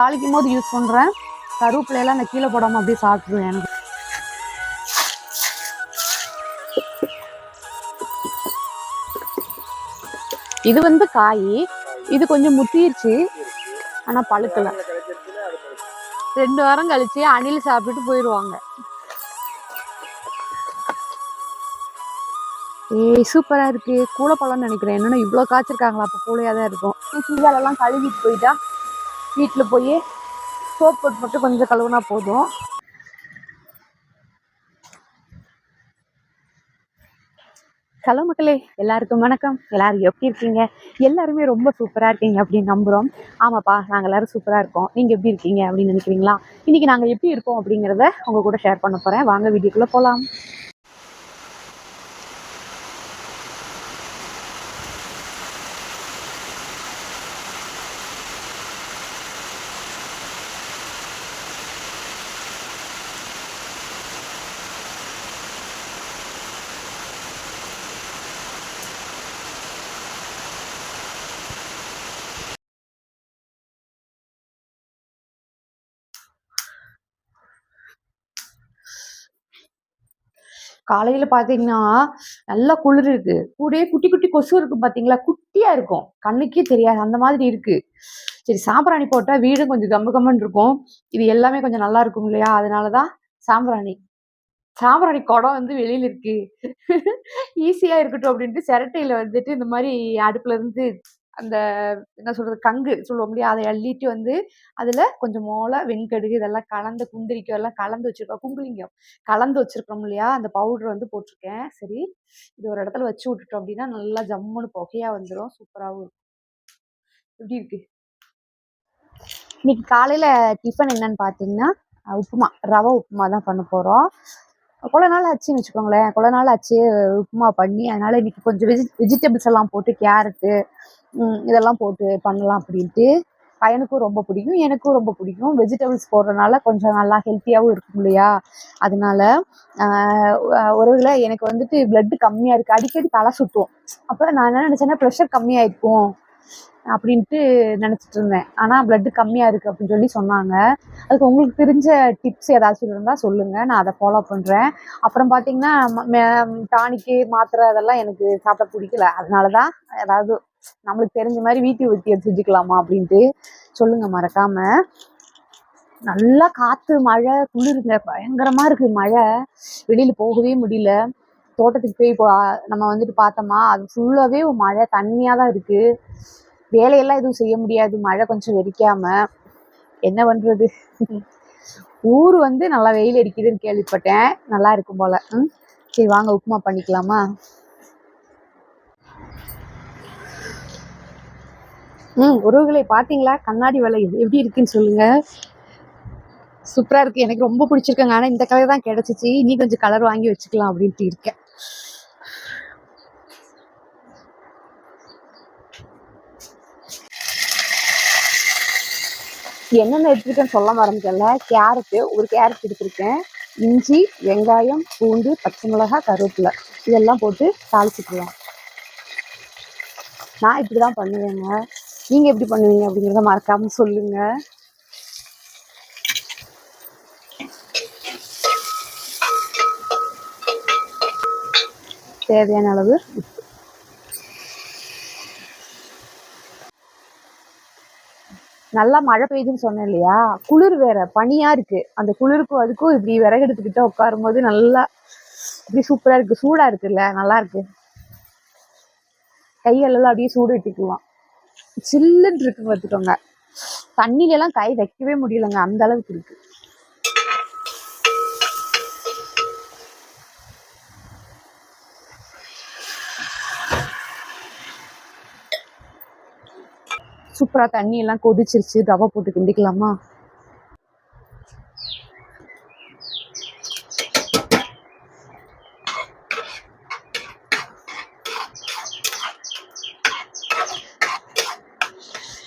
தாளிக்கும் போது யூஸ் பண்ணுறேன் கருவேப்பிலையெல்லாம் நான் கீழே போடாமல் அப்படியே சாப்பிட்ருவேன் எனக்கு. இது வந்து காய். இது கொஞ்சம் முத்திருச்சு. ஆனால் பழுக்கல. ரெண்டு வாரம் கழிச்சு அணில் சாப்பிட்டுட்டு போயிடுவாங்க ஏய் சூப்பரா இருக்கு. கூடைப்பழம்னு நினைக்கிறேன். என்னன்னா இவ்வளோ காய்ச்சிருக்காங்களா? அப்போ கூலையாக தான் இருக்கும். கீழெல்லாம் கழுவிட்டு போயிட்டா வீட்டில் போய் சோப் போட்டு மட்டும் கொஞ்சம் கழுவுனா போதும். ஹலோ மக்களே எல்லாருக்கும் வணக்கம். எல்லாரும் எப்படி இருக்கீங்க? எல்லாருமே ரொம்ப சூப்பராக இருக்கீங்க அப்படின்னு நம்புகிறோம் ஆமாப்பா நாங்கள் எல்லாரும் சூப்பராக இருக்கோம். நீங்கள் எப்படி இருக்கீங்க அப்படின்னு நினைக்கிறீங்களா? இன்னைக்கு நாங்கள் எப்படி இருக்கோம் அப்படிங்கிறத உங்க கூட ஷேர் பண்ண போகிறேன் வாங்க வீடியோக்குள்ளே போகலாம் காலையில பாத்தீங்கன்னா நல்லா குளிர் இருக்கு. கூடயே குட்டி குட்டி கொசு இருக்கும் பாத்தீங்களா? குட்டியா இருக்கும். கண்ணுக்கே தெரியாது. அந்த மாதிரி இருக்கு. சரி சாம்பிராணி போட்டா வீடும் கொஞ்சம் கம்ம கம்மன்னு இருக்கும். இது எல்லாமே கொஞ்சம் நல்லா இருக்கும் இல்லையா? அதனாலதான் சாம்பிராணி. சாம்பிராணி குடம் வந்து வெளியில இருக்கு. ஈஸியா இருக்கட்டும் அப்படின்ட்டு சிரட்டையில வந்துட்டு இந்த மாதிரி அடுப்புல இருந்து அந்த என்ன சொல்றது கங்கு சொல்லுவோம் இல்லையா? அதை அள்ளிட்டு வந்து அதுல கொஞ்சம் மோளை வெண்கடுகு இதெல்லாம் கலந்து குந்திரிக்கோ எல்லாம் கலந்து வச்சிருக்கோம். குங்குலிங்கம் கலந்து வச்சிருக்கோம் இல்லையா? அந்த பவுடர் வந்து போட்டிருக்கேன். சரி இது ஒரு இடத்துல வச்சு விட்டுட்டோம் அப்படின்னா நல்லா ஜம்முன்னு புகையா வந்துடும் சூப்பராகவும் இருக்கும். எப்படி இருக்கு? இன்னைக்கு காலையில டிஃபன் என்னன்னு பார்த்தீங்கன்னா உப்புமா ரவை உப்புமா தான் பண்ண போறோம். கொல நாள் ஆச்சுன்னு வச்சுக்கோங்களேன். கொல நாள் ஆச்சு உப்புமா பண்ணி அதனால இன்னைக்கு கொஞ்சம் வெஜி வெஜிடபிள்ஸ் எல்லாம் போட்டு கேரட்டு இதெல்லாம் போட்டு பண்ணலாம் அப்படின்ட்டு பையனுக்கும் ரொம்ப பிடிக்கும் எனக்கும் ரொம்ப பிடிக்கும். வெஜிடபிள்ஸ் போடுறதுனால கொஞ்சம் நல்லா ஹெல்த்தியாகவும் இருக்கும் இல்லையா? அதனால ஆஹ் ஒருவேளை எனக்கு வந்துட்டு பிளட்டு கம்மியாக இருக்குது அடிக்கடி தலை சுத்தும். அப்போ நான் என்ன நினச்சேன்னா ப்ரெஷர் கம்மியாயிருக்கும் அப்படின்ட்டு நினச்சிட்டு இருந்தேன். ஆனால் பிளட்டு கம்மியாக இருக்குது அப்படின்னு சொல்லி சொன்னாங்க. அதுக்கு உங்களுக்கு தெரிஞ்ச டிப்ஸ் ஏதாச்சும் இருந்தால் சொல்லுங்கள் நான் அதை ஃபாலோ பண்ணுறேன் அப்புறம் பார்த்தீங்கன்னா டானிக்கு மாத்திரை அதெல்லாம் எனக்கு சாப்பிட பிடிக்கல. அதனால தான் ஏதாவது நம்மளுக்கு தெரிஞ்ச மாதிரி வீட்டு வெட்டியை செஞ்சுக்கலாமா அப்படின்ட்டு சொல்லுங்க மறக்காம. நல்லா காத்து மழை குளிருங்க. பயங்கரமா இருக்கு மழை. வெளியில போகவே முடியல. தோட்டத்துக்கு போய் இப்போ நம்ம வந்துட்டு பார்த்தோமா அது ஃபுல்லாவே மழை தண்ணியா தான் இருக்கு. வேலையெல்லாம் எதுவும் செய்ய முடியாது. மழை கொஞ்சம் வெறிக்காம என்ன பண்றது? ஊர் வந்து நல்லா வெயில் அடிக்குதுன்னு கேள்விப்பட்டேன். நல்லா இருக்கும் போல. ம். சரி வாங்க உப்புமா பண்ணிக்கலாமா? ம் உறவுகளை பார்த்தீங்களா? கண்ணாடி வலை எப்படி இருக்குன்னு சொல்லுங்க. சூப்பராக இருக்குது எனக்கு ரொம்ப பிடிச்சிருக்குங்க. ஆனால் இந்த கலர் தான் கிடச்சிச்சு. இனி கொஞ்சம் கலர் வாங்கி வச்சுக்கலாம் அப்படின்ட்டு இருக்கேன். என்னென்ன எடுத்துருக்கேன்னு சொல்ல மறந்துட்டேன்ல. கேரட்டு ஒரு கேரட் எடுத்திருக்கேன். இஞ்சி வெங்காயம் பூண்டு பச்சை மிளகாய் கருவேப்பிலை. இதெல்லாம் போட்டு தாளிச்சுக்கலாம். நான் இப்படி தான் பண்ணுவேங்க. நீங்க எப்படி பண்ணுவீங்க அப்படிங்கிறத மறக்காம சொல்லுங்க. தேவையான அளவு உப்பு. நல்லா மழை பெய்யுதுன்னு சொன்னேன் இல்லையா? குளிர் வேற பனியா இருக்கு. அந்த குளிருக்கும் அதுக்கும் இப்படி விறகு எடுத்துக்கிட்ட உட்காரும் போது நல்லா இப்படி சூப்பரா இருக்கு. சூடா இருக்குல்ல நல்லா இருக்கு. கையெல்லாம் அப்படியே சூடு விட்டுக்கலாம் சில்லுன்னு இருக்கு பார்த்துக்கோங்க. தண்ணியில எல்லாம் கை வைக்கவே முடியலங்க அந்த அளவுக்கு இருக்கு. சூப்பரா தண்ணி எல்லாம் கொதிச்சிருச்சு. ரவை போட்டு கிண்டிக்கலாமா?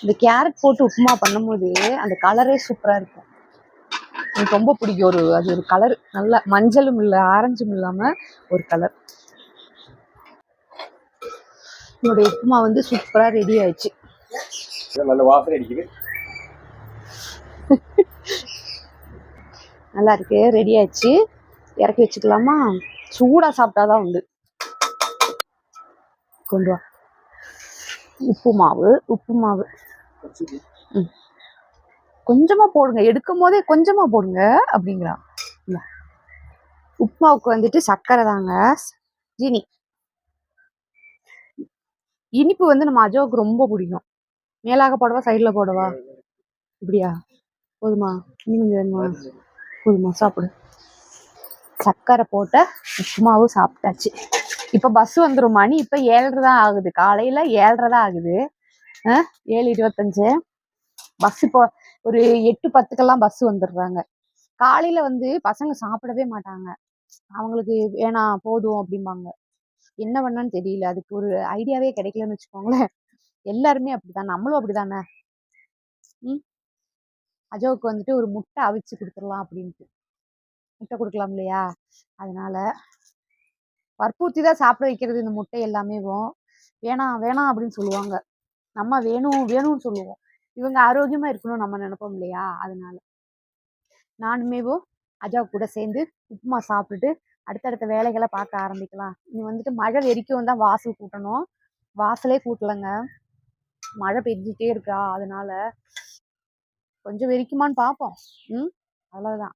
இந்த கேரட் போட்டு உப்புமா பண்ணும்போது அந்த கலரே சூப்பரா இருக்கும். எனக்கு ரொம்ப பிடிக்கும் ஒரு அது ஒரு கலர் நல்ல மஞ்சளும் இல்லை ஆரஞ்சும் இல்லாம ஒரு கலர் என்னுடைய உப்புமா வந்து சூப்பரா ரெடி ஆயிடுச்சு. நல்ல இருக்கு ரெடி ஆயிடுச்சு. இறக்கி வச்சுக்கலாமா? சூடா சாப்பிட்டாதான் உண்டு. கொண்டு வா. உப்பு மாவு உப்பு மாவு கொஞ்சமா போடுங்க. எடுக்கும் போதே கொஞ்சமா போடுங்க அப்படிங்கிறான். உப்மாவுக்கு உப்புமாவுக்கு வந்துட்டு சர்க்கரை தாங்க. ஜீனி. இனிப்பு வந்து நம்ம அஜோவுக்கு ரொம்ப பிடிக்கும். மேலாக போடவா சைடில் போடவா? இப்படியா? போதுமா? இன்னும் கொஞ்சம் வேணுமா? போதுமா? சாப்பிடு. சர்க்கரை போட்ட உப்புமாவும் சாப்பிட்டாச்சு. இப்போ பஸ் வந்துடும் மணி இப்போ ஏழரை தான் ஆகுது. காலையில் ஏழரை தான் ஆகுது. ஏழு இருபத்தஞ்சு. பஸ் இப்போ ஒரு எட்டு பத்துக்கெல்லாம் பஸ் வந்துடுறாங்க. காலையில வந்து பசங்க சாப்பிடவே மாட்டாங்க. அவங்களுக்கு வேணாம் போதும் அப்படிம்பாங்க. என்ன பண்ணான்னு தெரியல. அதுக்கு ஒரு ஐடியாவே கிடைக்கலன்னு வச்சுக்கோங்களேன். எல்லாருமே அப்படிதான். நம்மளும் அப்படிதானே? ம்? அஜோவுக்கு வந்துட்டு ஒரு முட்டை அவிச்சு கொடுத்துடலாம் அப்படின்ட்டு. முட்டை கொடுக்கலாம் இல்லையா? அதனால வற்புறுத்தி தான் சாப்பிட வைக்கிறது இந்த முட்டை எல்லாமே வேணாம் வேணாம் அப்படின்னு சொல்லுவாங்க. நம்ம வேணும் வேணும்னு சொல்லுவோம். இவங்க ஆரோக்கியமா இருக்கணும் நம்ம நினைப்போம் இல்லையா? அதனால. நானுமேவோ அஜா கூட சேர்ந்து உப்புமா சாப்பிட்டுட்டு அடுத்தடுத்த வேலைகளை பார்க்க ஆரம்பிக்கலாம். இனி வந்துட்டு மழை வெறிக்கும் தான் வாசல் கூட்டணும். வாசலே கூட்டலைங்க. மழை பெஞ்சிட்டே இருக்கா அதனால கொஞ்சம் வெறிக்குமான்னு பார்ப்போம். ம்? அவ்வளவுதான்.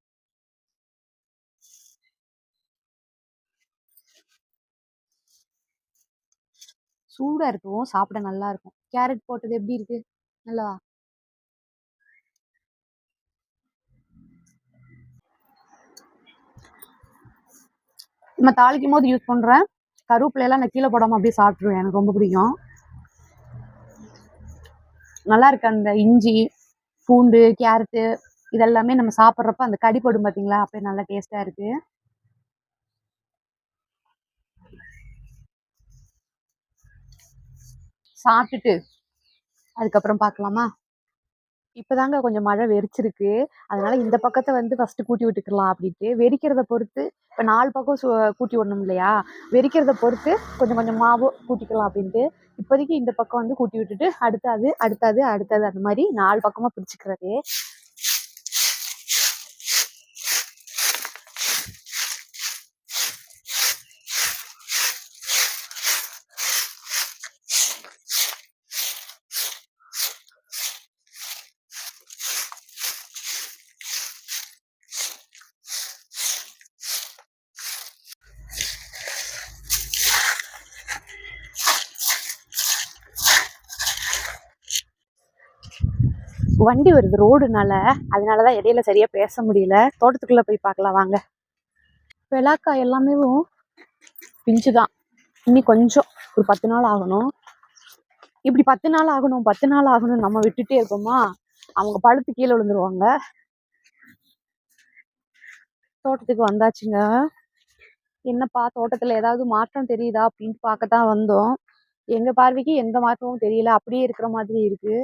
சூடா இருக்கும் சாப்பிட நல்லா இருக்கும் கேரட் போட்டது எப்படி இருக்கு? நல்லா நம்ம தாளிக்கும் போது யூஸ் பண்றேன் கருவேப்பிலையெல்லாம் நான் கீழே போடாம அப்படியே சாப்பிட்டுருவேன். எனக்கு ரொம்ப பிடிக்கும். நல்லா இருக்கு அந்த இஞ்சி பூண்டு கேரட்டு இதெல்லாமே நம்ம சாப்பிட்றப்ப அந்த கடிப்படும் பார்த்தீங்களா அப்போ நல்லா டேஸ்டா இருக்கு. சாப்பிட்டுட்டு அதுக்கப்புறம் பார்க்கலாமா? இப்போதாங்க கொஞ்சம் மழை வெறிச்சிருக்கு அதனால இந்த பக்கத்தை வந்து ஃபர்ஸ்ட் கூட்டி விட்டுக்கலாம் அப்படின்ட்டு. வெறிக்கிறத பொறுத்து இப்போ நாலு பக்கம் சு கூட்டி விடணும் இல்லையா? வெறிக்கிறத பொறுத்து கொஞ்சம் கொஞ்சம் மாவு கூட்டிக்கலாம் அப்படின்ட்டு. இப்போதைக்கு இந்த பக்கம் வந்து கூட்டி விட்டுட்டு அடுத்தது அடுத்தது அடுத்தது அந்த மாதிரி நாலு பக்கமாக பிடிச்சிக்கிறது வண்டி வருது ரோடுனால. அதனாலதான் இடையில சரியா பேச முடியல. தோட்டத்துக்குள்ள போய் பார்க்கலாம் வாங்க. வெளாக்காய் எல்லாமே பிஞ்சு தான். இன்னி கொஞ்சம் ஒரு பத்து நாள் ஆகணும். இப்படி பத்து நாள் ஆகணும் பத்து நாள் ஆகணும் நம்ம விட்டுட்டே இருப்போமா அவங்க பழுத்து கீழே விழுந்துருவாங்க. தோட்டத்துக்கு வந்தாச்சுங்க. என்னப்பா தோட்டத்துல ஏதாவது மாற்றம் தெரியுதா? அப்படின்னு பார்க்கத்தான் வந்தோம். எங்க பார்வைக்கு எந்த மாற்றமும் தெரியல. அப்படியே இருக்கிற மாதிரி இருக்கு.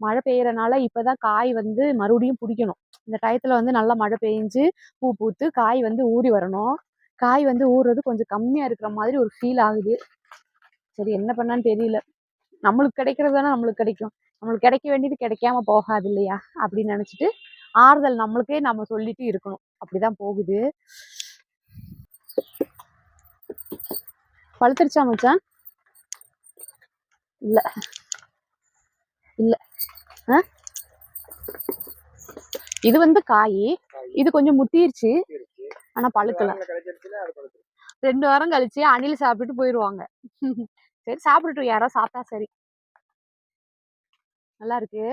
மழை பெய்யறனால இப்பதான் காய் வந்து மறுபடியும் பிடிக்கணும். இந்த டயத்துல வந்து நல்லா மழை பெஞ்சு பூ பூத்து காய் வந்து ஊறி வரணும். காய் வந்து ஊறுறது கொஞ்சம் கம்மியா இருக்கிற மாதிரி ஒரு ஃபீல் ஆகுது. சரி என்ன பண்ணான்னு தெரியல. நம்மளுக்கு கிடைக்கிறது தானே நம்மளுக்கு கிடைக்கும். நம்மளுக்கு கிடைக்க வேண்டியது கிடைக்காம போகாது இல்லையா? அப்படின்னு நினைச்சிட்டு ஆறுதல் நம்மளுக்கே நம்ம சொல்லிட்டு இருக்கணும். அப்படிதான் போகுது. பழுத்துருச்சா மச்சான்? இல்ல. இல்ல. இது வந்து காய். இது கொஞ்சம் முத்திருச்சு. ஆனா பழுக்கல. ரெண்டு வாரம் கழிச்சு அணில் சாப்பிட்டுட்டு போயிருவாங்க. சரி சாப்பிட்டுட்டு யாரோ சாப்பிட்டா சரி. நல்லா இருக்கு.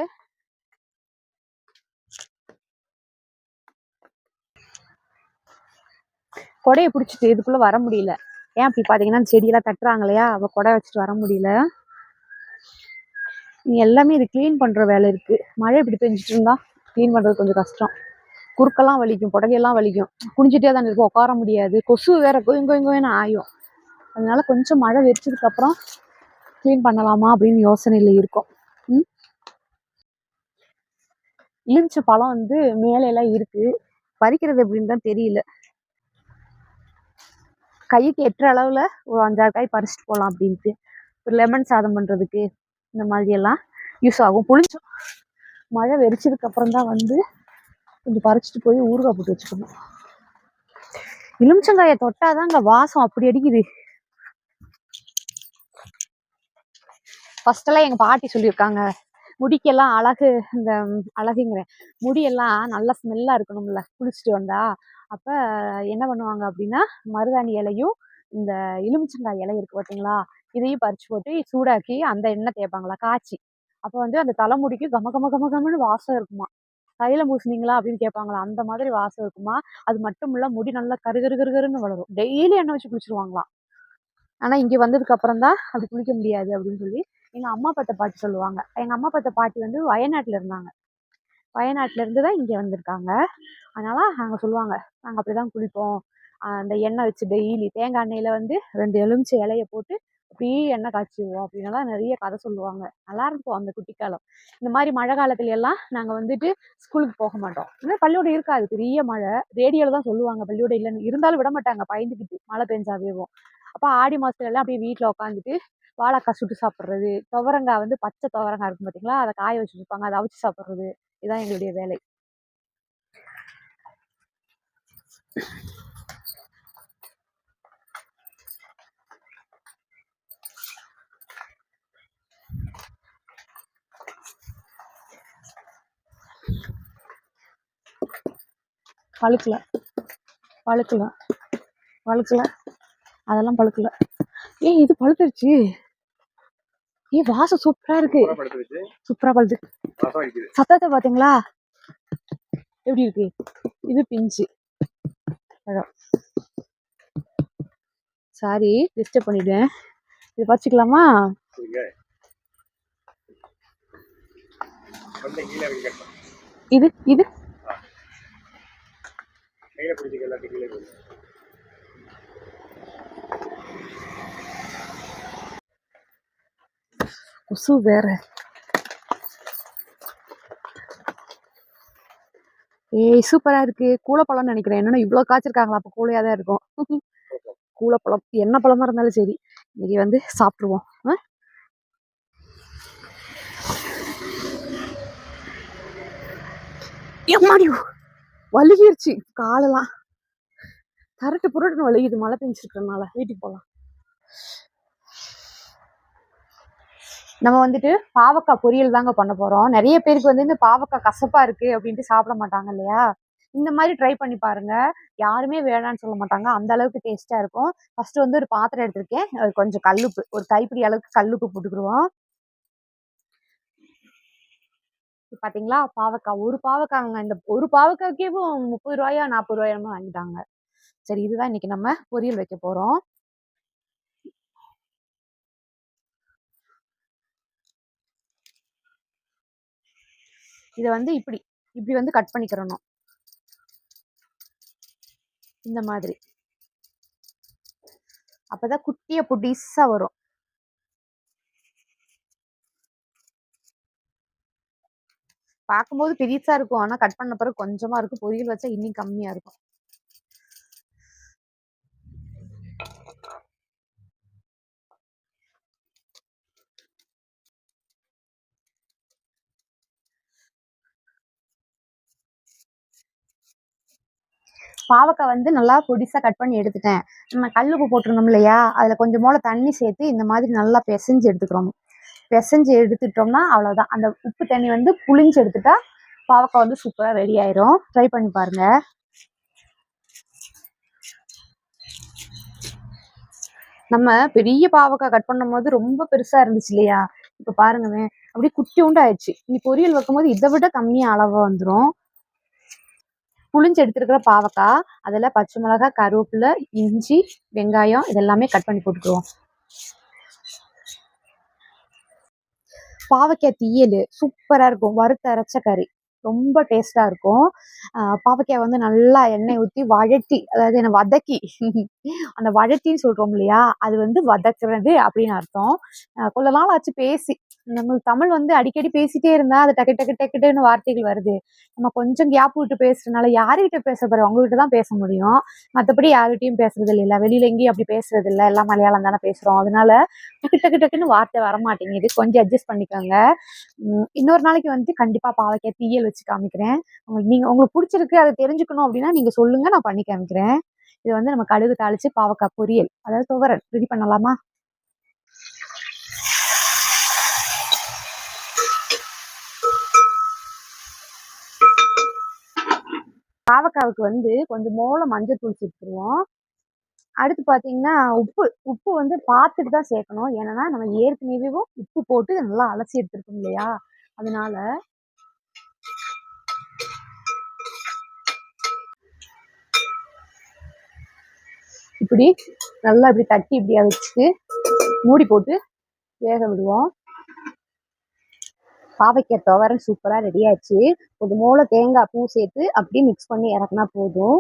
கொடையை பிடிச்சிட்டு இதுக்குள்ள வர முடியல. ஏன் அப்படி பாத்தீங்கன்னா செடியெல்லாம் தட்டுறாங்க இல்லையா? அவ கொடை வச்சுட்டு வர முடியல. எல்லாமே இது க்ளீன் பண்ணுற வேலை இருக்குது மழை இப்படி பெஞ்சிட்டு இருந்தால் க்ளீன் பண்ணுறது கொஞ்சம் கஷ்டம். குறுக்கெல்லாம் வலிக்கும் புடவையெல்லாம் வலிக்கும். குனிஞ்சிட்டே தான் இருக்கும் உட்கார முடியாது. கொசு வேற கோயும் கோயும் கோயின்னு ஆயும். அதனால கொஞ்சம் மழை வெறிச்சதுக்கப்புறம் க்ளீன் பண்ணலாமா அப்படின்னு யோசனையில் இருக்கும். ம்? பழம் வந்து மேலே இருக்குது பறிக்கிறது எப்படின்னு தான் தெரியல. கைக்கு எட்டுற அளவில் ஒரு அஞ்சாறு காய் பறிச்சுட்டு போகலாம் அப்படின்ட்டு. ஒரு லெமன் சாதம் பண்ணுறதுக்கு இந்த மாதிரியெல்லாம் யூஸ் ஆகும். புளிச்சோம் மழை வெறிச்சதுக்கு அப்புறம் தான் வந்து கொஞ்சம் பறிச்சுட்டு போய் ஊறுகாய் போட்டு வச்சுக்கணும். எலுமிச்சங்காயை தொட்டாதாங்க வாசம் அப்படி அடிக்குது. ஃபர்ஸ்ட் எங்கள் பாட்டி சொல்லியிருக்காங்க. முடிக்கெல்லாம் அழகு இந்த அழகுங்கிறேன். முடியெல்லாம் நல்லா ஸ்மெல்லாக இருக்கணும்ல. குளிச்சுட்டு வந்தா. அப்போ என்ன பண்ணுவாங்க அப்படின்னா மருதாணி இலையும் இந்த எலுமிச்சங்காய் இலை இருக்கு பார்த்தீங்களா இதையும் பறிச்சு போட்டு சூடாக்கி அந்த எண்ணெய் தேய்ப்பாங்களா? காய்ச்சி. அப்போ வந்து அந்த தலைமுடிக்கு கம கம கம கமன்னு வாசம் இருக்குமா? தைலம் பூசுனீங்களா? அப்படின்னு கேட்பாங்களா? அந்த மாதிரி வாசம் இருக்குமா? அது மட்டும் இல்ல முடி நல்லா கரு கரு கருன்னு வளரும். டெய்லி எண்ணெய் வச்சு குளிச்சிருவாங்களாம். ஆனா இங்க வந்ததுக்கு அப்புறம் தான் அது குளிக்க முடியாது அப்படின்னு சொல்லி எங்க அம்மா பத்த பாட்டி சொல்லுவாங்க. எங்க அம்மா பத்த பாட்டி வந்து வயநாட்டுல இருந்தாங்க. வயநாட்டுல இருந்து தான் இங்க வந்திருக்காங்க. அதனால அவங்க சொல்லுவாங்க. நாங்க அப்படிதான் குளிப்போம். அந்த எண்ணெய் வச்சு டெய்லி தேங்காய் எண்ணெயில் வந்து ரெண்டு எலுமிச்சை இலைய போட்டு அப்படியே எண்ணெய் காய்ச்சிடுவோம் அப்படின்னலாம் நிறைய கதை சொல்லுவாங்க. நல்லா இருக்கும் அந்த குட்டி காலம். இந்த மாதிரி மழை காலத்துல எல்லாம் நாங்கள் வந்துட்டு ஸ்கூலுக்கு போக மாட்டோம். இந்த பள்ளியோட இருக்காது. பெரிய மழை. ரேடியோவில் தான் சொல்லுவாங்க. பள்ளியோட இல்லைன்னு. இருந்தாலும் விட மாட்டாங்க. பயந்துக்கிட்டு மழை பெஞ்சாவேவும் அப்போ ஆடி மாதத்துல எல்லாம் அப்படியே வீட்டில் உட்காந்துட்டு வாழைக்காய் சுட்டு சாப்பிட்றது துவரங்காய் வந்து பச்சை துவரங்காய் இருக்கும் பார்த்தீங்களா அதை காய வச்சு வச்சுருப்பாங்க. அதை அவிச்சு சாப்பிட்றது. இதுதான் எங்களுடைய வேலை. பழுக்கல. பழுக்கல. பழுக்கல. அதெல்லாம் பழுக்கல. ஏய் இது பழுத்துருச்சு. ஏய் வாசம் சூப்பரா இருக்கு. சூப்பரா பழுது சத்தத்தை பாத்தீங்களா? எப்படி இருக்கு? இது பிஞ்சு. பழம் சாரி டிஸ்டர்ப் பண்ணிட்டேன். இது பறிச்சுக்கலாமா? இது இது. கையில பிடிச்சிக்க எல்லாத்தையும் கீழே போகுது கொசு வேற. ஏய் சூப்பரா இருக்கு. கூலப்பழம்னு நினைக்கிறேன். என்னன்னா இவ்வளவு காய்ச்சிருக்காங்களா? அப்ப கூலையா தான் இருக்கும். கூலப்பழம் என்ன பழமா இருந்தாலும் சரி. இன்னைக்கு வந்து சாப்பிட்டுருவோம். ஆ? எம்மாடி. வலிகிருச்சு காலெல்லாம். கரெக்டு புரட்டுன்னு வலிக்குது மழை பெஞ்சிருக்கிறதுனால. வீட்டுக்கு போகலாம் நம்ம வந்துட்டு பாவக்காய் பொரியல் தாங்க பண்ண போறோம். நிறைய பேருக்கு வந்து இந்த பாவக்காய் கசப்பா இருக்கு அப்படின்ட்டு சாப்பிட மாட்டாங்க இல்லையா? இந்த மாதிரி ட்ரை பண்ணி பாருங்க. யாருமே வேணாம்னு சொல்ல மாட்டாங்க. அந்த அளவுக்கு டேஸ்டா இருக்கும். ஃபர்ஸ்ட் வந்து ஒரு பாத்திரம் எடுத்திருக்கேன். கொஞ்சம் கல்லுப்பு. ஒரு கைப்பிடி அளவுக்கு கல்லுப்பு போட்டுக்கிடுவோம் இது பாத்தீங்களா? பாவக்காய் ஒரு பாவக்காய்ங்க இந்த ஒரு பாவக்காய்க்கேவும் முப்பது ரூபாயா நாற்பது ரூபாயா வாங்கிட்டாங்க. சரி இதுதான் இன்னைக்கு நம்ம பொரியல் வைக்க போறோம். இதை வந்து இப்படி இப்படி வந்து கட் பண்ணிக்கிறணும். இந்த மாதிரி. அப்பதான் குட்டிய புடிசா வரும். பார்க்கும்போது பெரியசா இருக்கும். ஆனா கட் பண்ண பிறகு கொஞ்சமா இருக்கும். பொரியல் வச்சா இன்னும் கம்மியா இருக்கும். பாவக்காய் வந்து நல்லா பொடிசா கட் பண்ணி எடுத்துட்டேன். நம்ம கல்லுப்பு போட்டிருந்தோம் இல்லையா? அதுல கொஞ்சம் போல தண்ணி சேர்த்து இந்த மாதிரி நல்லா பிசைஞ்சு எடுத்துக்கிறோம். பிசைஞ்சு எடுத்துட்டோம்னா அவ்வளோதான் அந்த உப்பு தண்ணி வந்து புளிஞ்சு எடுத்துட்டா பாவக்காய் வந்து சூப்பராக ரெடி ஆயிரும். ட்ரை பண்ணி பாருங்க. நம்ம பெரிய பாவக்காய் கட் பண்ணும்போது ரொம்ப பெருசா இருந்துச்சு இல்லையா? இப்ப பாருங்கவே அப்படியே குட்டியூண்டு ஆயிடுச்சு நீ பொரியல் வைக்கும்போது இதை விட கம்மியா அளவா வந்துடும் புளிஞ்சு எடுத்துருக்கிற பாவக்காய் அதில் பச்சை மிளகாய் கருவேப்பிலை இஞ்சி வெங்காயம் இதெல்லாமே கட் பண்ணி போட்டுக்குவோம். பாவக்காய் தீயல் சூப்பராக இருக்கும். வறுத்த அரைச்ச கறி. ரொம்ப டேஸ்டாக இருக்கும். பாவக்காய் வந்து நல்லா எண்ணெய் ஊற்றி வழட்டி அதாவது என்ன வதக்கி அந்த வழட்டின்னு சொல்கிறோம் இல்லையா? அது வந்து வதக்குறது அப்படின்னு அர்த்தம். கொஞ்ச நாள் ஆச்சு பேசி. நம்ம தமிழ் வந்து அடிக்கடி பேசிட்டே இருந்தா அது டக்கு டக்கு டக்குன்னு வார்த்தைகள் வருது. நம்ம கொஞ்சம் கேப் விட்டு பேசுறதுனால யாருகிட்ட பேச போறோம்? அவங்ககிட்ட தான் பேச முடியும். மற்றபடி யார்கிட்டயும் பேசுறது இல்லை. வெளியில எங்கேயும் அப்படி பேசுறது இல்லை. எல்லாம் மலையாளம் தானே பேசுறோம். அதனால டக்கு டக்கு டக்குன்னு வார்த்தை வர மாட்டேங்குது. கொஞ்சம் அட்ஜஸ்ட் பண்ணிக்கோங்க. இன்னொரு நாளைக்கு வந்து கண்டிப்பா பாவக்காய் தீயல் வச்சு காமிக்கிறேன். உங்களுக்கு நீங்க உங்களுக்கு பிடிச்சிருக்கு அதை தெரிஞ்சுக்கணும் அப்படின்னா நீங்க சொல்லுங்க நான் பண்ணி காமிக்கிறேன். இது வந்து நம்ம கடுகு தாளிச்சு பாவக்காய் பொரியல் அதாவது துவரன் ரெடி பண்ணலாமா? பாவக்காவுக்கு வந்து கொஞ்சம் மோள மஞ்சத்தூள் சேர்த்துருவோம். அடுத்து பார்த்தீங்கன்னா உப்பு உப்பு வந்து பார்த்துட்டு தான் சேர்க்கணும். ஏன்னா நம்ம ஏற்கனவே உப்பு போட்டு நல்லா அலசி எடுத்துருக்கோம் இல்லையா? அதனால இப்படி நல்லா இப்படி தட்டி இப்படி வச்சுட்டு மூடி போட்டு வேக விடுவோம். பாவைக்காய் துவரம் சூப்பராக ரெடி ஆச்சு ஒரு மூளை தேங்காய் பூ சேர்த்து அப்படியே மிக்ஸ் பண்ணி இறக்குனா போதும்.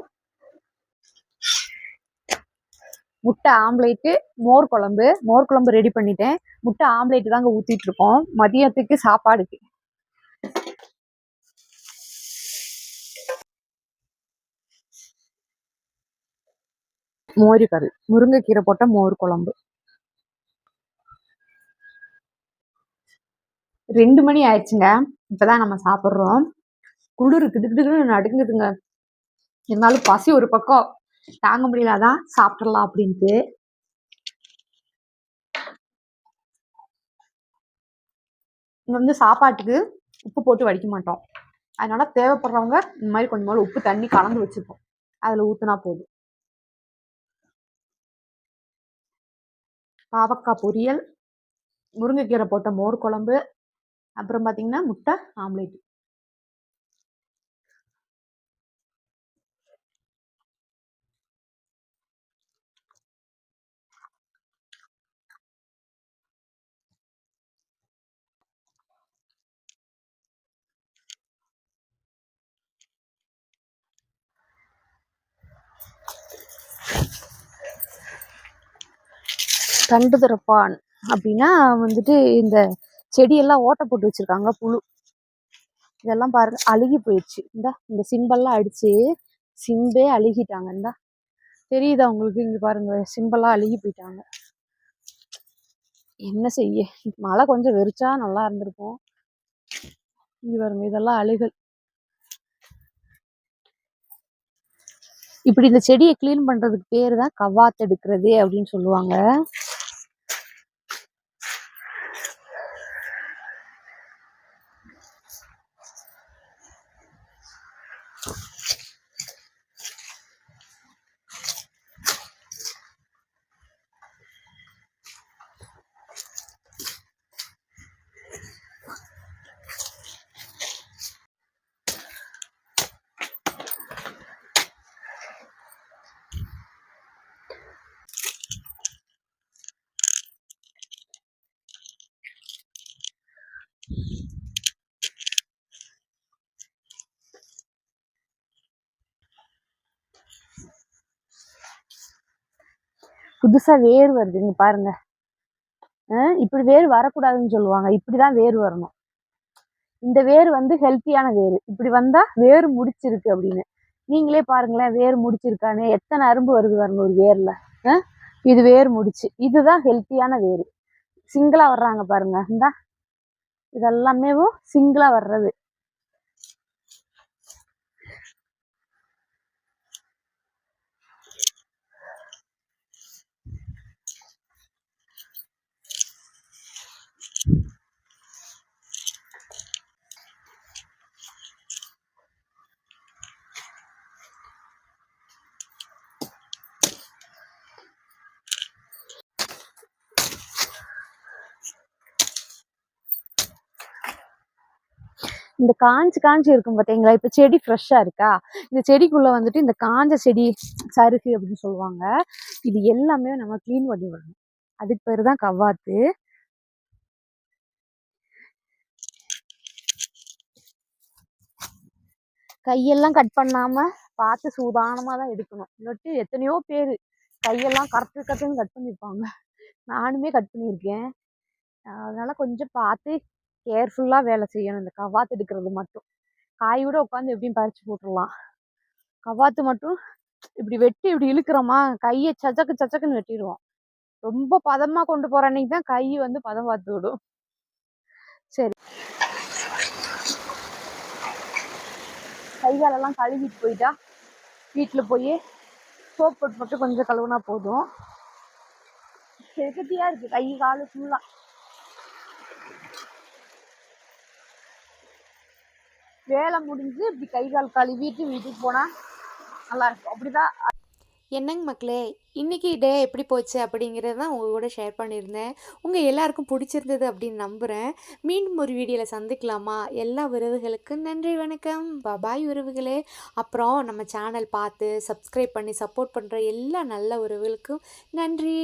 முட்டை ஆம்லேட்டு மோர் குழம்பு. மோர் குழம்பு ரெடி பண்ணிட்டேன். முட்டை ஆம்லேட்டு தாங்க ஊற்றிட்டு இருக்கோம். மதியத்துக்கு சாப்பாடுக்கு. மோர் கறி. முருங்கைக்கீரை போட்ட மோர் குழம்பு. ரெண்டு மணி ஆயிடுச்சுங்க. இப்பதான் நம்ம சாப்பிட்றோம். குளிர் கிடுக்கிடுன்னு நடுங்குதுங்க. இருந்தாலும் பசி ஒரு பக்கம். தாங்க முடியல அதான் சாப்பிட்றலாம் அப்படின்ட்டு. இங்க வந்து சாப்பாட்டுக்கு உப்பு போட்டு வடிக்க மாட்டோம். அதனால தேவைப்படுறவங்க இந்த மாதிரி கொஞ்சம் உப்பு தண்ணி கலந்து வச்சுப்போம். அதில் ஊத்துனா போதும். பாவக்காய் பொரியல் முருங்கைக்கீரை போட்ட மோர் குழம்பு அப்புறம் பார்த்தீங்கன்னா முட்டை ஆம்லேட். தண்டு திறப்பான் அப்படின்னா வந்துட்டு இந்த செடியெல்லாம் ஓட்ட போட்டு வச்சிருக்காங்க புழு. இதெல்லாம் பாருங்க அழுகி போயிடுச்சு. இந்த இந்த சிம்பெல்லாம் அடிச்சு சிம்பே அழுகிட்டாங்க. இந்தா தெரியுதா உங்களுக்கு? இங்க பாருங்க சிம்பெல்லாம் அழுகி போயிட்டாங்க. என்ன செய்ய? மழை கொஞ்சம் வெறிச்சா நல்லா இருந்திருக்கும். இங்க பாருங்க இதெல்லாம் அழுகல். இப்படி இந்த செடியை க்ளீன் பண்றதுக்கு பேர் தான் கவாத்து எடுக்கிறது அப்படின்னு சொல்லுவாங்க. புதுசா வேர் வருது. இங்க பாருங்க. இப்படி வேர் வரக்கூடாதுன்னு சொல்லுவாங்க. இப்படிதான் வேர் வரணும். இந்த வேர் வந்து ஹெல்த்தியான வேர். இப்படி வந்தா வேர் முடிச்சிருக்கு அப்படின்னு. நீங்களே பாருங்களேன் வேர் முடிச்சிருக்கானே. எத்தனை அரும்பு வருது பாருங்க ஒரு வேர்ல. இது வேர் முடிச்சு. இதுதான் ஹெல்த்தியான வேர். சிங்கிளா வர்றாங்க பாருங்க. இந்தா இதெல்லாமேவும் சிங்கிளா வர்றது. இந்த காஞ்சி காஞ்சி இருக்கும் பார்த்தீங்களா இப்போ செடி ஃப்ரெஷ்ஷாக இருக்கா? இந்த செடிக்குள்ளே வந்துட்டு இந்த காஞ்ச செடி சருகு அப்படின்னு சொல்லுவாங்க. இது எல்லாமே நம்ம க்ளீன் பண்ணி விடணும். அதுக்கு பேர் தான் கவ்வாத்து. கையெல்லாம் கட் பண்ணாம பார்த்து சூதானமாக தான் எடுக்கணும். இல்லாட்டி எத்தனையோ பேர் கையெல்லாம் கரெக்டு கரெக்டுன்னு கட் பண்ணியிருப்பாங்க நானுமே கட் பண்ணியிருக்கேன். அதனால கொஞ்சம் பார்த்து கேர்ஃபுல்லாக வேலை செய்யணும். இந்த கவாத்து எடுக்கிறது மட்டும். காயோட உட்காந்து எப்படியும் பறிச்சு போட்டுடலாம் கவாத்து மட்டும் இப்படி வெட்டி இப்படி இழுக்கிறோமா? கையை சச்சக்கு சச்சக்குன்னு வெட்டிடுவோம். ரொம்ப பதமாக கொண்டு போகிற அன்னைக்கு தான் கை வந்து பதம் பார்த்து விடும். சரி. கை காலெல்லாம் கழுவிட்டு போயிட்டா வீட்டில் போய் சோப் போட்டு மட்டும் கொஞ்சம் கழுவுனா போதும். செகத்தியாக இருக்குது கை காலு ஃபுல்லாக வேலை முடிஞ்சு இப்படி கை கால் கழுவிட்டு வீட்டுக்கு போனால் நல்லா இருக்கும். அப்படிதான் என்னங்க மக்களே இன்றைக்கி டே எப்படி போச்சு அப்படிங்கிறது தான் உங்கள் கூட ஷேர் பண்ணியிருந்தேன். உங்கள் எல்லாருக்கும் பிடிச்சிருந்தது அப்படின்னு நம்புகிறேன் மீண்டும் ஒரு வீடியோவில் சந்திக்கலாமா? எல்லா உறவுகளுக்கும் நன்றி வணக்கம். பபாய் உறவுகளே. அப்புறம் நம்ம சேனல் பார்த்து சப்ஸ்கிரைப் பண்ணி சப்போர்ட் பண்ணுற எல்லா நல்ல உறவுகளுக்கும் நன்றி.